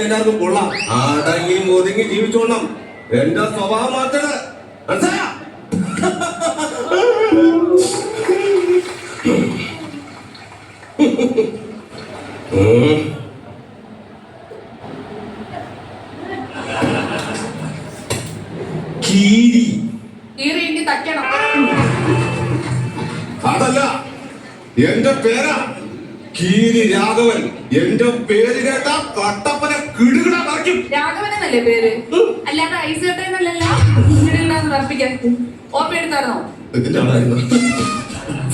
എല്ലാവർക്കും കൊള്ളാം. അടങ്ങി ഒതുങ്ങി ജീവിച്ചോണം എന്റെ സ്വഭാവം ഉം. കീരി. കീറി ഇനി തയ്ക്കണം. അതല്ല എന്റെ പേരാ. കീരി രാഘവൻ. എന്റെ പേര് കേട്ട കട്ടപ്പന കിടുകിട കറക്കും രാഘവനെന്നല്ലേ പേര്? അല്ലാതെ ഐസ് കട്ടയെന്നല്ലല്ലോ ഇങ്ങനെയുണ്ടാന്ന് ഉറപ്പിക്കാൻ ഓപ്പ എടുത്തായിരുന്നോ ഇതിന്റെ ആളായിരുന്നു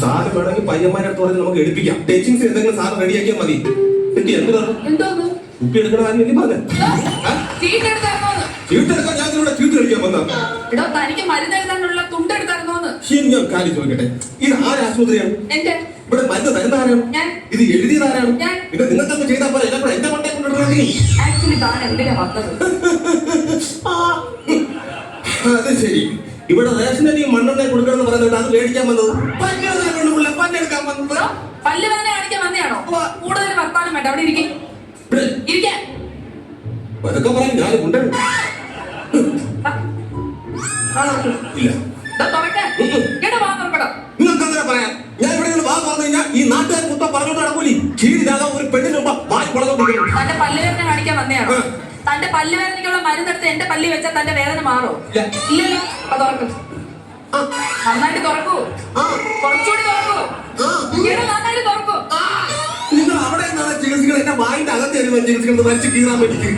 സാറ് വേണമെങ്കിൽ പയ്യന്മാരെ അടുത്ത് പറഞ്ഞ് നമുക്ക് എടുപ്പിക്കാം. ടച്ചിങ്സ് എന്തെങ്കിലും സാറ് റെഡിയാക്കിയാൽ മതി. എനിക്ക് എന്ത് പറഞ്ഞു? എന്തോന്ന്? കുപ്പി എടുക്കണ കാര്യം എനിക്ക് പറഞ്ഞു. ചീട്ടെടുക്കാൻ ഞാൻ ഇവിടെ ചീട്ട് കളിക്കാൻ വന്നാ. തനിക്ക് മരുന്ന് എഴുതാനുള്ള തുണ്ട് എടുത്തായിരുന്നോന്ന് ഞാൻ കാര്യം ചോദിക്കട്ടെ? ഇത് ആരാശുപത്രിയാണ് എന്റെ ഇവിടെ മരുന്ന് തരുന്നതാരാണ്? ഇത് എഴുതിയതാരാണ്? ഞാൻ. ഇത് നിങ്ങൾക്കൊക്കെ ചെയ്താൽ പോലെ? എല്ലാം കൂടെ എന്റെ മണ്ടേ കൊണ്ടിട്ടുണ്ടെങ്കിൽ ആക്ച്വലി താൻ എന്തിനാ വന്നത് അത് ശരി. ഇവിടെ റേഷനരി മണ്ണെണ്ണ കൊടുക്കണമെന്ന് പറയുന്നത് അത് മേടിക്കാൻ വന്നത്. പന്നെടുക്കാൻ പന്നെടുക്കാൻ വന്നത്. പല്ല് വേദന കാണിക്കാൻ വന്നെയാണോ? കൂടുതൽ വർത്താനം വേണ്ട. അവിടെ ഇരിക്കും. ഇരിക്കാൻ അതൊക്കെ പറയും. ഞാൻ കൊണ്ടുവരും ഇല്ല. കേട്ടോ വാ തുറക്കടോ നിങ്ങൾക്ക് അങ്ങനെ പറയാം ഞാൻ ഇവിടെ നിന്ന് വാ പറഞ്ഞു കഴിഞ്ഞാൽ ഈ നാട്ടുകാർ മൊത്തം പറഞ്ഞോണ്ട് നടക്കൂലി. കീഴിലാകാൻ ഒരു പെണ്ണിന് മുമ്പ് വായി വളർന്നോണ്ടിരിക്കണം തന്റെ പല്ലുവേദന കാണിക്കാൻ വന്നെയാണോ? ഉം. തന്റെ പല്ലുവേദനയ്ക്കുള്ള മരുന്നെടുത്ത് എന്റെ പല്ലി വെച്ചാൽ തന്റെ വേദന മാറോ? ഇല്ല. ഇല്ലല്ലോ. അപ്പൊ തുറക്കും. നന്നായിട്ട് തുറക്കൂ. കുറച്ചുകൂടി തുറക്കൂ. നന്നായിട്ട് തുറക്കൂ. നിങ്ങൾ അവിടെ നിന്നാണ് ചികിത്സികൾ എന്റെ വായിന്റെ അകത്ത് ചികിത്സിക്കുന്നത്. വലിച്ചു കീറാൻ വേണ്ടിയിട്ട്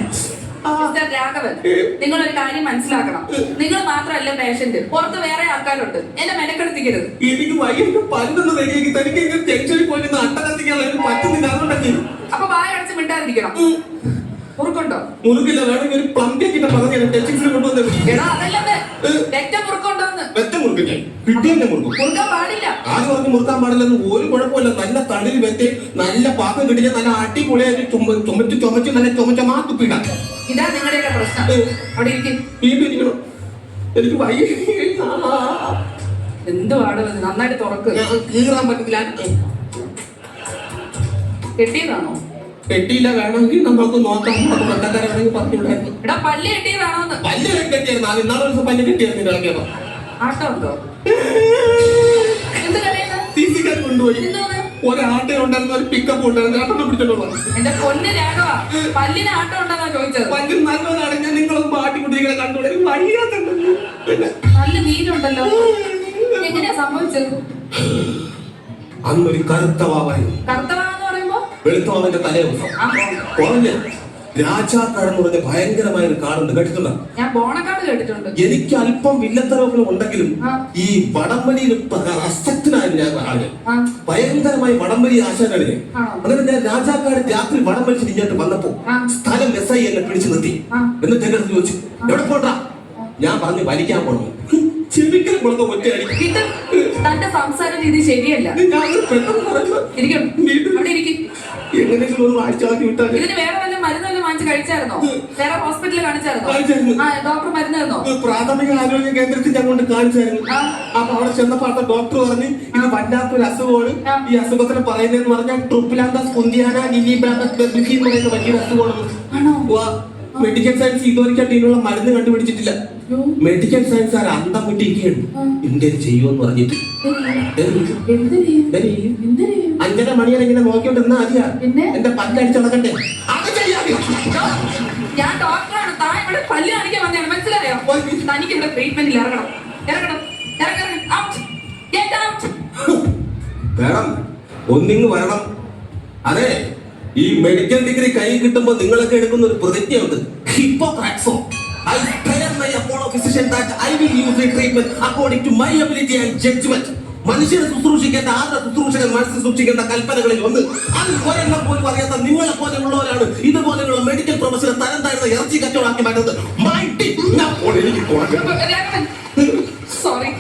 മിസ്റ്റർ രാഘവൻ നിങ്ങൾ ഒരു കാര്യം മനസ്സിലാക്കണം. നിങ്ങൾ മാത്രമല്ല പേഷ്യന്റ് പുറത്ത് വേറെ ആൾക്കാരുണ്ട്. എന്നെ മെനക്കെടുത്തിക്കരുത്. എനിക്ക് വൈകിട്ട് പല്ലൊന്ന് റെഡിയാക്കി തനിക്ക് ടെൻഷനിൽ പോയി പറ്റുന്നില്ല. അപ്പൊ വായ അടച്ച് മിണ്ടാതിരിക്കണം. മുറുക്കുണ്ടോ? വേണമെങ്കിൽ ഒരു കൊണ്ടുവന്നത് എടാ മുറുക്കുണ്ടോന്ന്. വെറ്റ മുറുക്കില്ലേ കിട്ടിയെന്നെ മുറുക്കും. മുറുക്കാൻ പാടില്ല. ആദ്യം പറഞ്ഞ് മുറുക്കാൻ പാടില്ലെന്ന് ഒരു കുഴപ്പമില്ല. നല്ല തടിയിൽ വെച്ച് നല്ല പാക്കം കിട്ടിയ നല്ല അടിപൊളിയായിട്ട് ചുമ ചുമച്ച് ചുമച്ച് നല്ല ചുമച്ച മാ തുപ്പിടാം ഇതാ നിങ്ങളുടെയൊക്കെ പ്രശ്നം. അവിടെ ഇരിക്കും. എനിക്ക് വയ്യ. എന്തുവാണ്? നന്നായിട്ട് തുറക്ക്. കീറാൻ പറ്റത്തില്ല. കെട്ടിയതാണോ? കെട്ടിയില്ല. വേണമെങ്കിൽ നമുക്ക് നോക്കാം. നമുക്ക് ബന്ധക്കാരെ വേണമെങ്കിൽ പറഞ്ഞിട്ടുണ്ടായിരുന്നു എടാ പല്ലി കെട്ടിയതാണോ പല്ല് കെട്ടിയായിരുന്നു അത് ഇന്നാളെ ദിവസം പല്ല് കെട്ടിയായിരുന്നു ഇളക്കിയപ്പോ ആട്ടോ ഉണ്ടോ എന്ത് കരയുന്നത് കൊണ്ടുപോയി. കൊണ്ടുപോയി എന്തോന്ന് ഒരാട്ടയുണ്ടായിരുന്ന ഒരു പിക്കപ്പ് ഉണ്ടായിരുന്നു ആട്ടം പിടിച്ചോളൂ എന്റെ പൊന്ന് രാഘവ പല്ലിന് ആട്ടം ഉണ്ടെന്നാ ചോദിച്ചത്. പല്ല് നല്ലതാണ് ഞാൻ നിങ്ങളും പാട്ടിക്കുട്ടികളെ കണ്ടോളെ. വയ്യാത്തുണ്ട് പിന്നെ നല്ല നീരുണ്ടല്ലോ എങ്ങനെയാ സംഭവിച്ചത്? അന്നൊരു കറുത്ത വാവായിരുന്നു. കറുത്തവാന്ന് പറയുമ്പോ? വെളുത്തവാവിന്റെ തലേ ദിവസം കുറഞ്ഞ്. രാജാക്കാട് എന്ന് പറഞ്ഞ ഭയങ്കരമായ ഒരു കാടുണ്ട് കേട്ടിട്ടുണ്ടോ? ഞാൻ ബോണക്കാട് കേട്ടിട്ടുണ്ട്. എനിക്ക് അല്പം വില്ലത്തരവൊക്കെ ഉണ്ടെങ്കിലും ഈ വടംവലിയിൽ അസക്തനായിരുന്നു ഞാൻ ആൾ ഭയങ്കരമായി വടംവലി ആശാനാണ് അങ്ങനെ ഞാൻ രാജാക്കാട് രാത്രി വടം വലിച്ച് ഇങ്ങോട്ട് വന്നപ്പോ സ്ഥലം എസ് ഐ എന്നെ പിടിച്ചു നിർത്തി. എന്നിട്ട് അടുത്ത് ചോദിച്ചു എവിടെ പോട്ടാ ഞാൻ പറഞ്ഞു വലിക്കാൻ പോണു. ചെവിക്കൽ കൊടുത്ത ഒറ്റയടി. കിട്ടും തന്റെ സംസാര രീതി ശരിയല്ല. ഇതിന് വേറെ വല്ല മരുന്ന് വല്ലതും വാങ്ങിച്ച് കഴിച്ചായിരുന്നോ വേറെ ഹോസ്പിറ്റലിൽ കാണിച്ചായിരുന്നോ? ആ ഡോക്ടർ മരുന്ന് തന്നോ പ്രാഥമിക ആരോഗ്യ കേന്ദ്രത്തിൽ ഞാൻ കൊണ്ട് കാണിച്ചായിരുന്നു. ആ. അപ്പൊ അവിടെ ചെന്നപ്പോ അവിടെ ഡോക്ടർ പറഞ്ഞു ഇത് വല്ലാത്തൊരു അസുഖമാണ്. ആ. ഈ അസുഖത്തിന് പറയുന്നതെന്ന് പറഞ്ഞാൽ ട്രിപ്പിലാന്താസ് കുന്തിയാന എന്ന് പറയുന്ന വലിയൊരു അസുഖമാണ് മെഡിക്കൽ സയൻസ് ഇതുവരെയായിട്ട് ഇതിനുള്ള മരുന്ന് കണ്ടുപിടിച്ചിട്ടില്ല. മെഡിക്കൽ സയൻസ് ആർ അന്തം വിട്ടിരിക്കുകയാണ് ആ. ഇന്ത്യയിൽ ചെയ്യുമെന്ന് പറഞ്ഞിട്ട്? അഞ്ചര മണിയാണ് ഇങ്ങനെ നോക്കിയോണ്ട് എന്നാ അറിയാ എന്റെ പല്ലടിച്ചടക്കട്ടെ ഡോ, ഞാൻ ഡോക്ടറാണ് താൻ ഇവിടെ പല്ല് കാണിക്കാൻ വന്നതാണ്. മനസ്സിലായോ? തനിക്ക് ഇവിടെ ട്രീറ്റ്മെന്റിൽ ഇറങ്ങണം. ഇറങ്ങണം. ഇറങ്ങണം. വേണം. ഒന്നിങ്ങ് വരണം. അതെ ഈ മെഡിക്കൽ ഡിഗ്രി കൈ കിട്ടുമ്പോ നിങ്ങളൊക്കെ എടുക്കുന്ന ഒരു പ്രതിജ്ഞയുണ്ട്. ഹിപ്പോക്രാറ്റ്സോ I swear my Apollo physician that I will use the treatment according to my ability and judgment. മനുഷ്യനെ ശുശ്രൂഷിക്കേണ്ട ആരുടെ ശുശ്രൂഷകൻ മനസ്സിൽ സൂക്ഷിക്കേണ്ട കൽപ്പനകളിൽ ഒന്ന്. അത് ഒരെണ്ണം പോലും അറിയാത്ത നിങ്ങളെ പോലെയുള്ളവരാണ്. ഇതുപോലെയുള്ള മെഡിക്കൽ പ്രൊഫഷനെ തരം താഴ്ന്ന ഇറച്ചി കച്ചവടമാക്കി മാറ്റുന്നത്. മൈറ്റി. സോറി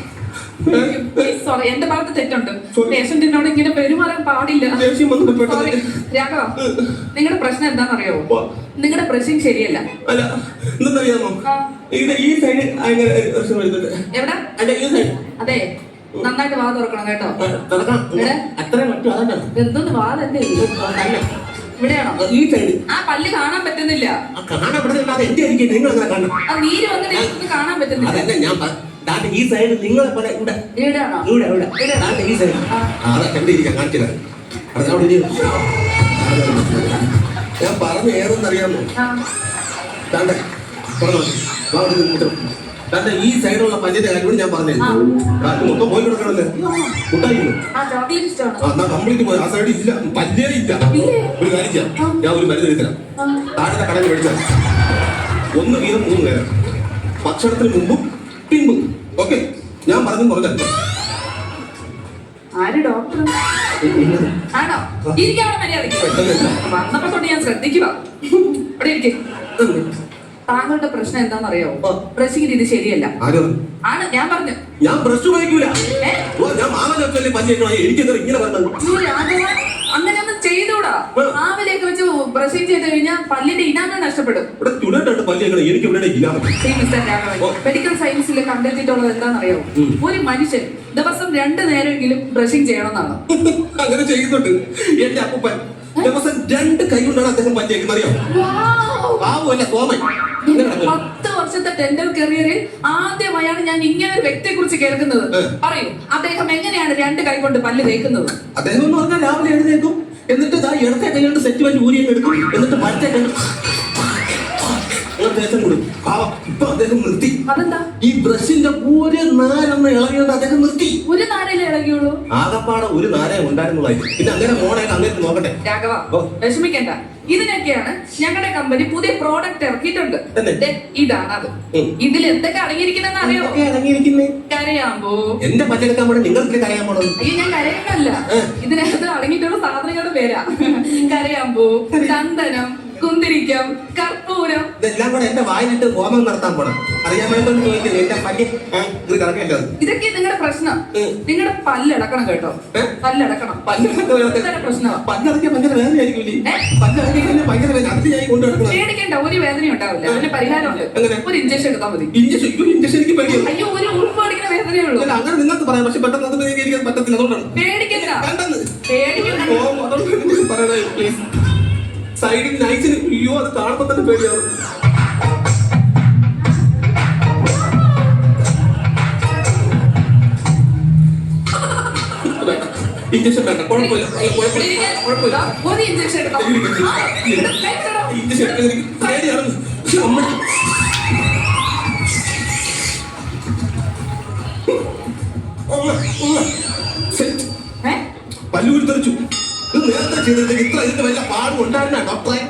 സോറി എന്റെ ഭാഗത്ത് തെറ്റുണ്ട്. പേഷ്യന്റിനോട് ഇങ്ങനെ പെരുമാറാൻ പാടില്ല. രാഘവ നിങ്ങളുടെ പ്രശ്നം എന്താണെന്നറിയോ? വാ. നിങ്ങളുടെ പ്രശ്നം ശരിയല്ല. അല്ല ആ. ഈ സൈഡ് എവിടെ? അതെ. നന്നായിട്ട് വാ തുറക്കണം കേട്ടോ. എന്തോന്ന് വാതല്ലേ ഇവിടെയാണോ? ഈ സൈഡ് ആ പല്ല് കാണാൻ പറ്റുന്നില്ല. എന്റെ നിങ്ങൾ നീര് വന്നിട്ട് കാണാൻ പറ്റുന്നില്ല. ഞാൻ പറഞ്ഞു ദാണ്ടെ ഈ സൈഡ് നിങ്ങളെ പോലെ ഇവിടെ. ഇവിടെയാണോ? ഇവിടെ ഇവിടെ. ദാണ്ടെ ഈ സൈഡ് അതെ അവിടെ. ഞാൻ പറഞ്ഞു ഏതെന്നറിയാമോ? ദാണ്ടെ. വാ, അവിടെ നിന്ന് ദാണ്ടെ ഈ സൈഡിലുള്ള പല്ലിന്റെ കാര്യം ഞാൻ പറഞ്ഞു. കാറ്റ് മൊത്തം പോയി കിടക്കണല്ലേ ആ. എന്നാ കംപ്ലീറ്റ് പോയി. ആ സൈഡ് ഇല്ല. പല്ലേ ഇല്ല. ഒരു കാര്യം ഞാൻ ഒരു മരുന്ന് എടുത്തരാം. താഴത്തെ കടയിൽ മേടിച്ചാൽ ഒന്ന് വീതം മൂന്ന് നേരം. ഭക്ഷണത്തിന് മുമ്പും പിമ്പും ഓക്കെ. ഞാൻ പറഞ്ഞു പറഞ്ഞു ആര് ഡോക്ടർ ആണോ? ഇരിക്കാവണം മര്യാദയ്ക്ക്. പെട്ടെന്നില്ല. വന്നപ്പോ തൊട്ട് ഞാൻ ശ്രദ്ധിക്കുക. ഇരിക്കെ. താങ്കളുടെ പ്രശ്നം എന്താണെന്നറിയോ? ആ. ഇത് രീതി ശരിയല്ല? ആണ് ഞാൻ പറഞ്ഞു. ഞാൻ ബ്രഷ് ഉപയോഗിക്കൂല. അങ്ങനെയൊന്നും ചെയ്തൂടാ. മാവിലേക്ക് വെച്ച് ബ്രഷിംഗ് ചെയ്ത് കഴിഞ്ഞാൽ പല്ലിന്റെ ഇനാമ നഷ്ടപ്പെടും. മെഡിക്കൽ സയൻസിൽ കണ്ടെത്തിയിട്ടുള്ളത് എന്താണെന്നറിയോ? ഒരു മനുഷ്യൻ ദിവസം രണ്ട് നേരമെങ്കിലും ബ്രഷിംഗ് ചെയ്യണമെന്നാണ്. അങ്ങനെ ചെയ്യുന്നുണ്ട്. എന്റെ അപ്പൂപ്പൻ. ദിവസം രണ്ട് കൈ കൊണ്ടാണ് അദ്ദേഹം പഞ്ചേക്കുന്നത് അറിയാം സോമൻ പത്ത് വർഷത്തെ ടെൻഡർ കരിയറിൽ ആദ്യമായാണ് ഞാൻ ഇങ്ങനെ ഒരു വ്യക്തിയെ കുറിച്ച് കേൾക്കുന്നത്. പറയൂ അദ്ദേഹം എങ്ങനെയാണ് രണ്ട് കൈ കൊണ്ട് പല്ല് തേക്കുന്നത്? അദ്ദേഹം എന്ന് പറഞ്ഞാൽ രാവിലെ എഴുന്നേക്കും എന്നിട്ട് ഇടത്തെ കൈ കൊണ്ട് സെറ്റ് വെച്ച് ഊരിയൊക്കെ എടുക്കും എന്നിട്ട് മറ്റേ കൈ ഒരു നാരെന്ന് ഇളകിയോണ്ട് അദ്ദേഹം നിർത്തി. ഒരു നാരല്ലേ ഇളകിയുള്ളൂ? ആകപ്പാടെ ഒരു നാരേ ഉണ്ടായിരുന്നുള്ളായിരുന്നു പിന്നെ അങ്ങനെ മോണെ അങ്ങനെ നോക്കട്ടെ. രാഘവ ഓ. വിഷമിക്കണ്ട. ഇതിനൊക്കെയാണ് ഞങ്ങളുടെ കമ്പനി പുതിയ പ്രോഡക്റ്റ് ഇറക്കിയിട്ടുണ്ട്. തന്നെ? ദേ, ഇതാണ് അത്. ഉം. ഇതിൽ എന്തൊക്കെ അടങ്ങിയിരിക്കുന്നെന്ന് അറിയോ? ഇതൊക്കെ അടങ്ങിയിരിക്കുന്നേ? കരയാമ്പോ. എന്റെ പല്ലെടുക്കാൻ വേണ്ടി നിങ്ങൾക്ക് കരയാൻ പോണത്? അയ്യോ ഞാൻ കരയുന്നല്ല. ഇതിനകത്ത് അടങ്ങിയിട്ടുള്ള സാധനങ്ങളുടെ പേരാ. കരയാമ്പോ ചന്ദനം കുന്തിരിക്കം കർപ്പൂരം ഇതെല്ലാം കൂടെ എന്റെ വായിലിട്ട് ഹോമം നടത്താൻ പോണം. അറിയാൻ വേണ്ടി ചോദിക്കുന്നത് എന്റെ പല്ല്. കറക്കേണ്ടത് ഇത് കറക്കല്ലോ ഇതൊക്കെ നിങ്ങളുടെ പ്രശ്നം. നിങ്ങളുടെ പല്ലടക്കണം കേട്ടോ? പല്ലടക്കണം പല്ലടക്കം ഇതൊരു പ്രശ്നമാ. പല്ലടക്കാൻ ഭയങ്കര വേദനയായിരിക്കും കഴിഞ്ഞാൽ ഭയങ്കര വേദന. അത് ഞാൻ കൊണ്ടു പേടിക്കേണ്ട ഒരു വേദന ഉണ്ടാവില്ല. അതിന് പരിഹാരമുണ്ട്. ഒരു ഇഞ്ചക്ഷൻ എടുത്താൽ മതി. ഇഞ്ചക്ഷൻ ഇഞ്ചക്ഷൻ എനിക്ക് പേടിയാണ് അയ്യോ ഒരു ഉൾപ്പാടിക്കുന്ന വേദനയേ ഉള്ളൂ. അങ്ങനെ നിങ്ങൾക്ക് പറയാം. പക്ഷെ പെട്ടെന്ന് അത് പറ്റത്തില്ല. അതുകൊണ്ടാണ്. പേടിക്കണ്ട. പേടിക്കണ്ട. please. സൈഡിൽ നൈസിന് അയ്യോ അത് കാണുമ്പോ തന്നെ പേടിയാവും. ഇഞ്ചക്ഷൻ വേണ്ട കുഴപ്പമില്ല. കുഴപ്പമില്ല. കുഴപ്പമില്ല. ഒരു ഇഞ്ചക്ഷൻ. ഇഞ്ചക്ഷൻ എനിക്ക് പേടിയാണ്. സെറ്റ്. പല്ലൂരി തെറിച്ചു. നേരത്തെ ചെയ്തിട്ട് ഇത്ര ഇതിന്റെ വല്ല പാടും ഉണ്ടായിരുന്ന? ഡോക്ടറെ?